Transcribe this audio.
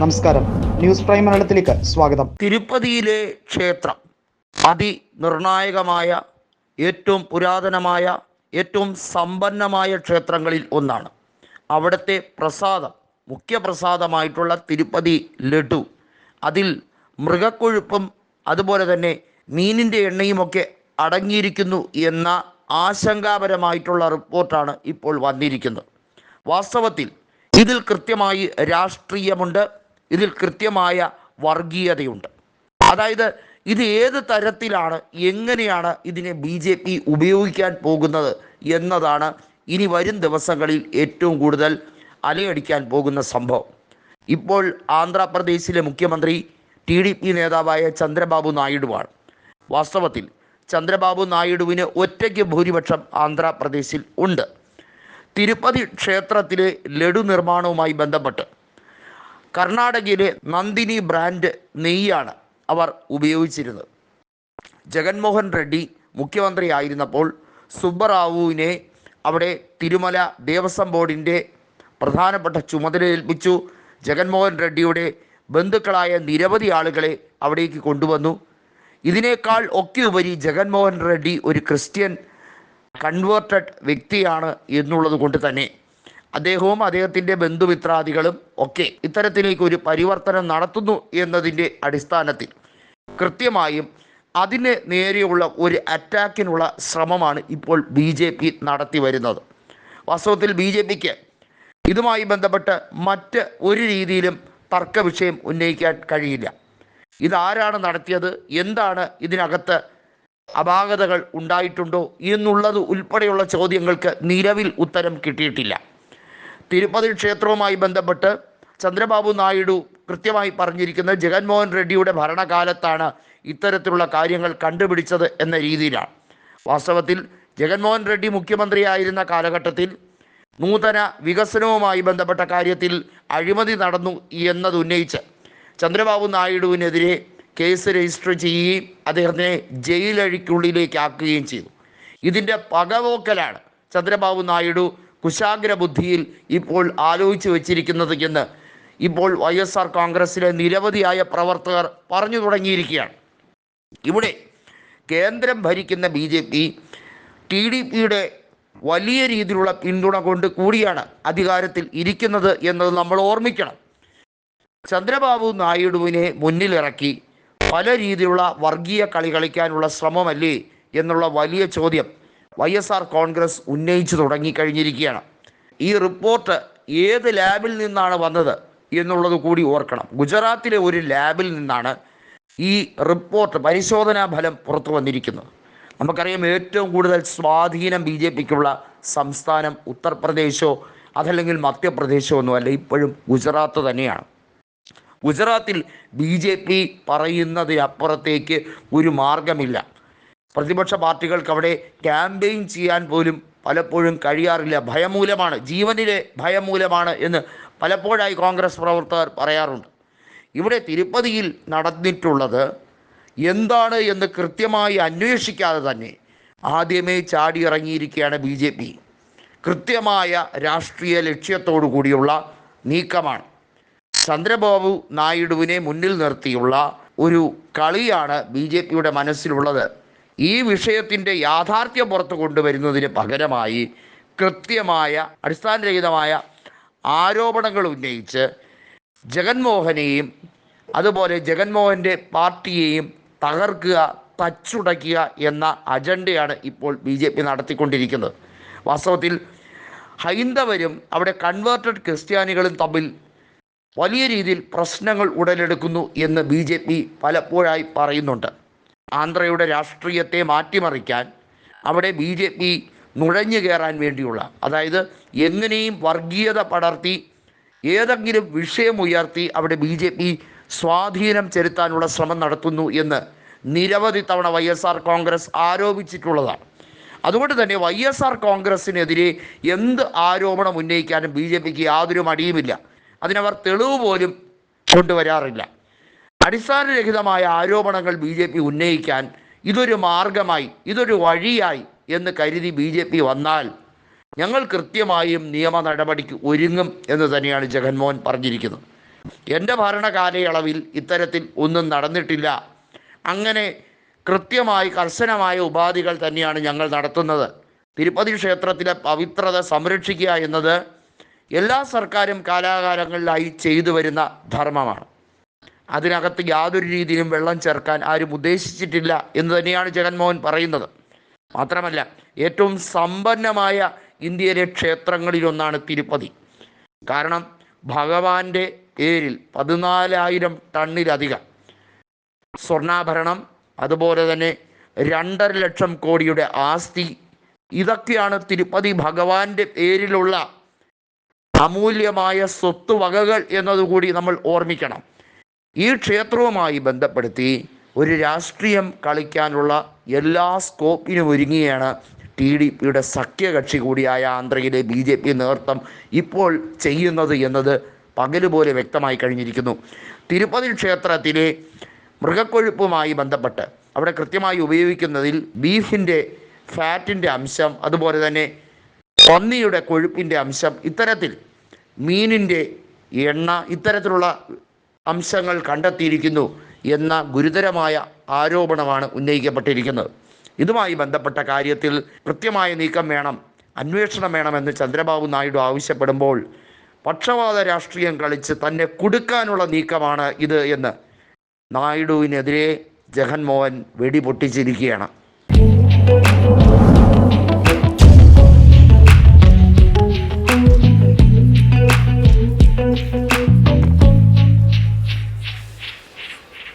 നമസ്കാരം. News prime മലയാളത്തിലേക്ക് സ്വാഗതം. തിരുപ്പതിയിലെ ക്ഷേത്രം. അതിനിർണായകമായ ഏറ്റവും പുരാതനമായ ഏറ്റവും സമ്പന്നമായ ക്ഷേത്രങ്ങളിൽ ഒന്നാണ്. അവിടുത്തെ പ്രസാദം മുഖ്യപ്രസാദമായിട്ടുള്ള തിരുപ്പതി ലഡു. അതിൽ മൃഗക്കൊഴുപ്പും അതുപോലെ തന്നെ മീനിന്റെ എണ്ണയുമൊക്കെ അടങ്ങിയിരിക്കുന്നു എന്ന ആശങ്കാപരമായിട്ടുള്ള റിപ്പോർട്ടാണ് ഇപ്പോൾ വന്നിരിക്കുന്നത്. വാസ്തവത്തിൽ ഇതിൽ കൃത്യമായി രാഷ്ട്രീയമുണ്ട്. ഇതിൽ കൃത്യമായ വർഗീയതയുണ്ട്. അതായത് ഇത് ഏത് തരത്തിലാണ് എങ്ങനെയാണ് ഇതിനെ ബി ജെ പി ഉപയോഗിക്കാൻ പോകുന്നത് എന്നതാണ് ഇനി വരും ദിവസങ്ങളിൽ ഏറ്റവും കൂടുതൽ അലയടിക്കാൻ പോകുന്ന സംഭവം. ഇപ്പോൾ ആന്ധ്രാപ്രദേശിലെ മുഖ്യമന്ത്രി ടി ഡി പി നേതാവായ ചന്ദ്രബാബു നായിഡുവാണ്. വാസ്തവത്തിൽ ചന്ദ്രബാബു നായിഡുവിന് ഒറ്റയ്ക്ക് ഭൂരിപക്ഷം ആന്ധ്രാപ്രദേശിൽ ഉണ്ട്. തിരുപ്പതി ക്ഷേത്രത്തിലെ ലഡു നിർമ്മാണവുമായി ബന്ധപ്പെട്ട് കർണാടകയിലെ നന്ദിനി ബ്രാൻഡ് നെയ്യാണ് അവർ ഉപയോഗിച്ചിരുന്നത്. ജഗൻമോഹൻ റെഡ്ഡി മുഖ്യമന്ത്രി ആയിരുന്നപ്പോൾ സുബ്ബറാവുവിനെ അവിടെ തിരുമല ദേവസ്വം ബോർഡിന്റെ പ്രധാനപ്പെട്ട ചുമതല ഏൽപ്പിച്ചു. ജഗൻമോഹൻ റെഡ്ഡിയുടെ ബന്ധുക്കളായ നിരവധി ആളുകളെ അവിടേക്ക് കൊണ്ടുവന്നു. ഇതിനേക്കാൾ ഒക്കെ ഉപരി ജഗൻമോഹൻ റെഡ്ഡി ഒരു ക്രിസ്ത്യൻ കൺവേർട്ടഡ് വ്യക്തിയാണ് എന്നുള്ളത് കൊണ്ട് തന്നെ. അദ്ദേഹവും അദ്ദേഹത്തിന്റെ ബന്ധുമിത്രാദികളും ഒക്കെ ഇത്തരത്തിലേക്ക് ഒരു പരിവർത്തനം നടത്തുന്നു എന്നതിന്റെ അടിസ്ഥാനത്തിൽ കൃത്യമായും അതിന് നേരെയുള്ള ഒരു അറ്റാക്കിനുള്ള ശ്രമമാണ് ഇപ്പോൾ ബി ജെ പി നടത്തി വരുന്നത്. വാസ്തവത്തിൽ ബി ജെ പിക്ക് ഇതുമായി ബന്ധപ്പെട്ട് മറ്റ് ഒരു രീതിയിലും തർക്ക വിഷയം ഉന്നയിക്കാൻ കഴിയില്ല. ഇതാരാണ് നടത്തിയത്? എന്താണ് ഇതിനകത്ത് അപാകതകൾ ഉണ്ടായിട്ടുണ്ടോ? എന്നുള്ളത് ഉൾപ്പെടെയുള്ള ചോദ്യങ്ങൾക്ക് നിലവിൽ ഉത്തരം കിട്ടിയിട്ടില്ല. തിരുപ്പതി ക്ഷേത്രവുമായി ബന്ധപ്പെട്ട് ചന്ദ്രബാബു നായിഡു കൃത്യമായി പറഞ്ഞിരിക്കുന്നത് ജഗൻമോഹൻ റെഡ്ഡിയുടെ ഭരണകാലത്താണ് ഇത്തരത്തിലുള്ള കാര്യങ്ങൾ കണ്ടുപിടിച്ചത് എന്ന രീതിയിലാണ്. വാസ്തവത്തിൽ ജഗൻമോഹൻ റെഡ്ഡി മുഖ്യമന്ത്രിയായിരുന്ന കാലഘട്ടത്തിൽ നൂതന വികസനവുമായി ബന്ധപ്പെട്ട കാര്യത്തിൽ അഴിമതി നടന്നു എന്നത് ഉന്നയിച്ച് ചന്ദ്രബാബു നായിഡുവിനെതിരെ കേസ് രജിസ്റ്റർ ചെയ്യുകയും അദ്ദേഹത്തിനെ ജയിലഴിക്കുള്ളിലേക്ക് ആക്കുകയും ചെയ്തു. ഇതിന്റെ പകപോക്കലാണ് ചന്ദ്രബാബു നായിഡു കുശാഗ്ര ബുദ്ധിയിൽ ഇപ്പോൾ ആലോചിച്ചു വച്ചിരിക്കുന്നത് എന്ന് ഇപ്പോൾ വൈ എസ് ആർ കോൺഗ്രസിലെ നിരവധിയായ പ്രവർത്തകർ പറഞ്ഞു തുടങ്ങിയിരിക്കുകയാണ്. ഇവിടെ കേന്ദ്രം ഭരിക്കുന്ന B J P T D പിയുടെ വലിയ രീതിയിലുള്ള പിന്തുണ കൊണ്ട് കൂടിയാണ് അധികാരത്തിൽ ഇരിക്കുന്നത് എന്നത് നമ്മൾ ഓർമ്മിക്കണം. ചന്ദ്രബാബു നായിഡുവിനെ മുന്നിലിറക്കി പല രീതിയിലുള്ള വർഗീയ കളി കളിക്കാനുള്ള ശ്രമമല്ലേ എന്നുള്ള വലിയ ചോദ്യം വൈ എസ് ആർ കോൺഗ്രസ് ഉന്നയിച്ചു തുടങ്ങിക്കഴിഞ്ഞിരിക്കുകയാണ്. ഈ റിപ്പോർട്ട് ഏത് ലാബിൽ നിന്നാണ് വന്നത് എന്നുള്ളത് കൂടി ഓർക്കണം. ഗുജറാത്തിലെ ഒരു ലാബിൽ നിന്നാണ് ഈ റിപ്പോർട്ട് പരിശോധനാ ഫലം പുറത്തു വന്നിരിക്കുന്നത്. നമുക്കറിയാം ഏറ്റവും കൂടുതൽ സ്വാധീനം ബി ജെ പിക്കുള്ള സംസ്ഥാനം ഉത്തർപ്രദേശോ അതല്ലെങ്കിൽ മധ്യപ്രദേശോ ഒന്നുമല്ല ഇപ്പോഴും ഗുജറാത്ത് തന്നെയാണ്. ഗുജറാത്തിൽ ബി ജെ പി പറയുന്നതിനപ്പുറത്തേക്ക് ഒരു മാർഗമില്ല പ്രതിപക്ഷ പാർട്ടികൾക്ക് അവിടെ ക്യാമ്പയിൻ ചെയ്യാൻ പോലും പലപ്പോഴും കഴിയാറില്ല. ഭയമൂലമാണ്. ജീവനിലെ ഭയമൂലമാണ് എന്ന് പലപ്പോഴായി കോൺഗ്രസ് പ്രവർത്തകർ പറയാറുണ്ട്. ഇവിടെ തിരുപ്പതിയിൽ നടന്നിട്ടുള്ളത് എന്താണ് എന്ന് കൃത്യമായി അന്വേഷിക്കാതെ തന്നെ ആദ്യമേ ചാടിയിറങ്ങിയിരിക്കുകയാണ് ബി ജെ പി. കൃത്യമായ രാഷ്ട്രീയ ലക്ഷ്യത്തോടു കൂടിയുള്ള നീക്കമാണ്. ചന്ദ്രബാബു നായിഡുവിനെ മുന്നിൽ നിർത്തിയുള്ള ഒരു കളിയാണ് ബി ജെ പിയുടെ മനസ്സിലുള്ളത്. ഈ വിഷയത്തിന്റെ യാഥാർത്ഥ്യം പുറത്തു കൊണ്ടുവരുന്നതിന് പകരമായി കൃത്യമായ അടിസ്ഥാനരഹിതമായ ആരോപണങ്ങൾ ഉന്നയിച്ച് ജഗൻമോഹനെയും അതുപോലെ ജഗൻമോഹന്റെ പാർട്ടിയെയും തകർക്കുക തച്ചുടയ്ക്കുക എന്ന അജണ്ടയാണ് ഇപ്പോൾ ബി ജെ പി നടത്തിക്കൊണ്ടിരിക്കുന്നത്. വാസ്തവത്തിൽ ഹൈന്ദവരും അവിടെ കൺവേർട്ടഡ് ക്രിസ്ത്യാനികളും തമ്മിൽ വലിയ രീതിയിൽ പ്രശ്നങ്ങൾ ഉടലെടുക്കുന്നു എന്ന് ബി ജെ പി പലപ്പോഴായി പറയുന്നുണ്ട്. ആന്ധ്രയുടെ രാഷ്ട്രീയത്തെ മാറ്റിമറിക്കാൻ അവിടെ ബി ജെ പി നുഴഞ്ഞു കയറാൻ വേണ്ടിയുള്ള അതായത് എങ്ങനെയും വർഗീയത പടർത്തി ഏതെങ്കിലും വിഷയമുയർത്തി അവിടെ ബി ജെ പി സ്വാധീനം ചെലുത്താനുള്ള ശ്രമം നടത്തുന്നു എന്ന് നിരവധി തവണ വൈ എസ് ആർ കോൺഗ്രസ് ആരോപിച്ചിട്ടുള്ളതാണ്. അതുകൊണ്ട് തന്നെ വൈ എസ് ആർ കോൺഗ്രസിനെതിരെ എന്ത് ആരോപണം ഉന്നയിക്കാനും ബി ജെ പിക്ക് യാതൊരു മടിയുമില്ല. അതിനവർ തെളിവ് പോലും കൊണ്ടുവരാറില്ല. അടിസ്ഥാനരഹിതമായ ആരോപണങ്ങൾ ബി ജെ പി ഉന്നയിക്കാൻ ഇതൊരു മാർഗമായി ഇതൊരു വഴിയായി എന്ന് കരുതി ബി ജെ പി വന്നാൽ ഞങ്ങൾ കൃത്യമായും നിയമ നടപടിക്ക് ഒരുങ്ങും എന്ന് തന്നെയാണ് ജഗൻമോഹൻ പറഞ്ഞിരിക്കുന്നത്. എന്റെ ഭരണകാലയളവിൽ ഇത്തരത്തിൽ ഒന്നും നടന്നിട്ടില്ല. അങ്ങനെ കൃത്യമായി കർശനമായ ഉപാധികൾ തന്നെയാണ് ഞങ്ങൾ നടത്തുന്നത്. തിരുപ്പതി ക്ഷേത്രത്തിലെ പവിത്രത സംരക്ഷിക്കുക എന്നത് എല്ലാ സർക്കാരും കാലാകാലങ്ങളിലായി ചെയ്തു വരുന്ന ധർമ്മമാണ്. അതിനകത്ത് യാതൊരു രീതിയിലും വെള്ളം ചേർക്കാൻ ആരും ഉദ്ദേശിച്ചിട്ടില്ല എന്ന് തന്നെയാണ് ജഗൻമോഹൻ പറയുന്നത്. മാത്രമല്ല ഏറ്റവും സമ്പന്നമായ ഇന്ത്യയിലെ ക്ഷേത്രങ്ങളിലൊന്നാണ് തിരുപ്പതി. കാരണം ഭഗവാന്റെ പേരിൽ പതിനാലായിരം ടണ്ണിലധികം സ്വർണാഭരണം അതുപോലെ തന്നെ രണ്ടര ലക്ഷം കോടിയുടെ ആസ്തി ഇതൊക്കെയാണ് തിരുപ്പതി ഭഗവാന്റെ പേരിലുള്ള അമൂല്യമായ സ്വത്തുവകകൾ എന്നതുകൂടി നമ്മൾ ഓർമ്മിക്കണം. ഈ ക്ഷേത്രവുമായി ബന്ധപ്പെടുത്തി ഒരു രാഷ്ട്രീയം കളിക്കാനുള്ള എല്ലാ സ്കോപ്പിനും ഒരുങ്ങിയാണ് ടി ഡി പിയുടെ സഖ്യകക്ഷി കൂടിയായ ആന്ധ്രയിലെ ബി ജെ പി നേതൃത്വം ഇപ്പോൾ ചെയ്യുന്നത് എന്നത് പകലുപോലെ വ്യക്തമായി കഴിഞ്ഞിരിക്കുന്നു. തിരുപ്പതി ക്ഷേത്രത്തിലെ മൃഗക്കൊഴുപ്പുമായി ബന്ധപ്പെട്ട് അവിടെ കൃത്യമായി ഉപയോഗിക്കുന്നതിൽ ബീഫിന്റെ ഫാറ്റിന്റെ അംശം അതുപോലെ തന്നെ പന്നിയുടെ കൊഴുപ്പിന്റെ അംശം ഇത്തരത്തിൽ മീനിന്റെ എണ്ണ ഇത്തരത്തിലുള്ള അംശങ്ങൾ കണ്ടെത്തിയിരിക്കുന്നു എന്ന ഗുരുതരമായ ആരോപണമാണ് ഉന്നയിക്കപ്പെട്ടിരിക്കുന്നത്. ഇതുമായി ബന്ധപ്പെട്ട കാര്യത്തിൽ കൃത്യമായ നീക്കം വേണം അന്വേഷണം വേണമെന്ന് ചന്ദ്രബാബു നായിഡു ആവശ്യപ്പെടുമ്പോൾ പക്ഷപാത രാഷ്ട്രീയം കളിച്ച് തന്നെ കുടുക്കാനുള്ള നീക്കമാണ് ഇത് എന്ന് നായിഡുവിനെതിരെ ജഗൻമോഹൻ വെടിപൊട്ടിച്ചിരിക്കുകയാണ്.